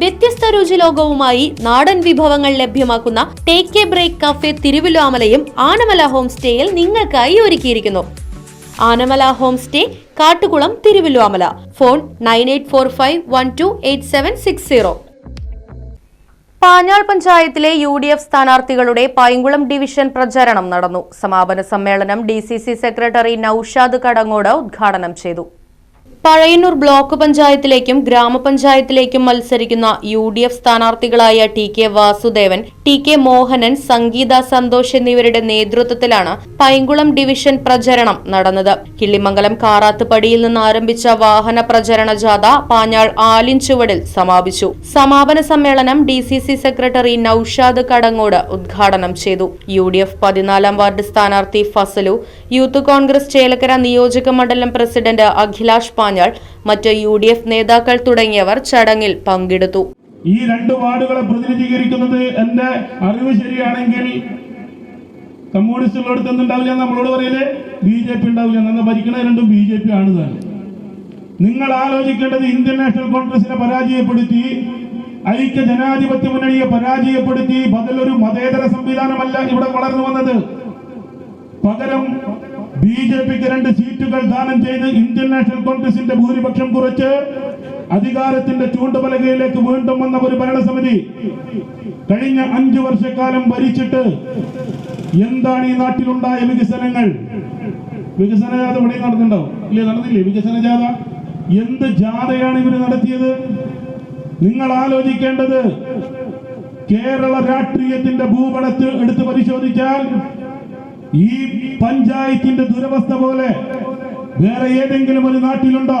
വ്യത്യസ്ത രുചിലോകവുമായി നാടൻ വിഭവങ്ങൾ ലഭ്യമാക്കുന്ന ടേക്ക് എ ബ്രേക്ക് കഫേ തിരുവിലാമലയും ആനമല ഹോം സ്റ്റേയിൽ നിങ്ങൾക്കായി ഒരുക്കിയിരിക്കുന്നു. Anamala home stay Kattukulam Thiruvilwamala phone nine eight four five one two eight seven six zero. Panjal പഞ്ചായത്തിലെ യു ഡി എഫ് സ്ഥാനാർത്ഥികളുടെ പൈങ്കുളം ഡിവിഷൻ പ്രചാരണം നടന്നു. സമാപന സമ്മേളനം D C C secretary Noushad Kadangode ഉദ്ഘാടനം ചെയ്തു. പഴയന്നൂർ ബ്ലോക്ക് പഞ്ചായത്തിലേക്കും ഗ്രാമപഞ്ചായത്തിലേക്കും മത്സരിക്കുന്ന U D F സ്ഥാനാർത്ഥികളായ T K Vasudevan T K Mohanan Sangeetha Santhosh എന്നിവരുടെ നേതൃത്വത്തിലാണ് പൈങ്കുളം ഡിവിഷൻ പ്രചരണം നടന്നത്. കിള്ളിമംഗലം കാറാത്തുപടിയിൽ നിന്ന് ആരംഭിച്ച വാഹന പ്രചരണ ജാഥ പാഞ്ഞാൾ ആലിൻചുവടിൽ സമാപിച്ചു. സമാപന സമ്മേളനം D C C secretary Noushad Kadangode ഉദ്ഘാടനം ചെയ്തു. യു ഡി എഫ് പതിനാലാം വാർഡ് സ്ഥാനാർത്ഥി ഫസലു യൂത്ത് കോൺഗ്രസ് ചേലക്കര നിയോജക മണ്ഡലം പ്രസിഡന്റ് അഖിലാഷ് പാഞ്ഞാൾ മറ്റ് യു നേതാക്കൾ തുടങ്ങിയവർ ചടങ്ങിൽ പങ്കെടുത്തു. ഈ രണ്ട് വാർഡുകളെ പ്രതിനിധീകരിക്കുന്നത് എന്റെ അറിവ് ശരിയാണെങ്കിൽ കമ്മ്യൂണിസ്റ്റുകളോട് എന്തുണ്ടാവില്ല നമ്മളോട് പറയലേ ബി ജെ പി ഉണ്ടാവില്ല എന്ന ഭരിക്കണ രണ്ടും ബി ജെ പി ആണ് തന്നെ. നിങ്ങൾ ആലോചിക്കേണ്ടത് ഇന്ത്യൻ നാഷണൽ കോൺഗ്രസിനെ പരാജയപ്പെടുത്തി ഐക്യ ജനാധിപത്യ മുന്നണിയെ പരാജയപ്പെടുത്തി ബദൽ ഒരു മതേതര സംവിധാനമല്ല ഇവിടെ വളർന്നു വന്നത്. പകരം ബി ജെ പിക്ക് രണ്ട് സീറ്റുകൾ ദാനം ചെയ്ത് ഇന്ത്യൻ നാഷണൽ കോൺഗ്രസിന്റെ ഭൂരിപക്ഷം കുറച്ച് അധികാരത്തിന്റെ ചൂണ്ടുപലകയിലേക്ക് വീണ്ടും വന്ന ഒരു ഭരണസമിതി കഴിഞ്ഞ അഞ്ചു വർഷക്കാലം ഭരിച്ചിട്ട് എന്താണ് ഈ നാട്ടിലുണ്ടായ വികസനങ്ങൾ? വികസന ജാഥ ഇവിടെ നടന്നിട്ടുണ്ടോ? ഇല്ലേ നടന്നില്ലേ? വികസന ജാഥ? എന്ത് ജാഥയാണ് ഇവർ നടത്തിയത്? നിങ്ങൾ ആലോചിക്കേണ്ടത് കേരള രാഷ്ട്രീയത്തിന്റെ ഭൂപടത്ത് എടുത്ത് പരിശോധിച്ചാൽ ഈ പഞ്ചായത്തിന്റെ ദുരവസ്ഥ പോലെ വേറെ ഏതെങ്കിലും ഒരു നാട്ടിലുണ്ടോ?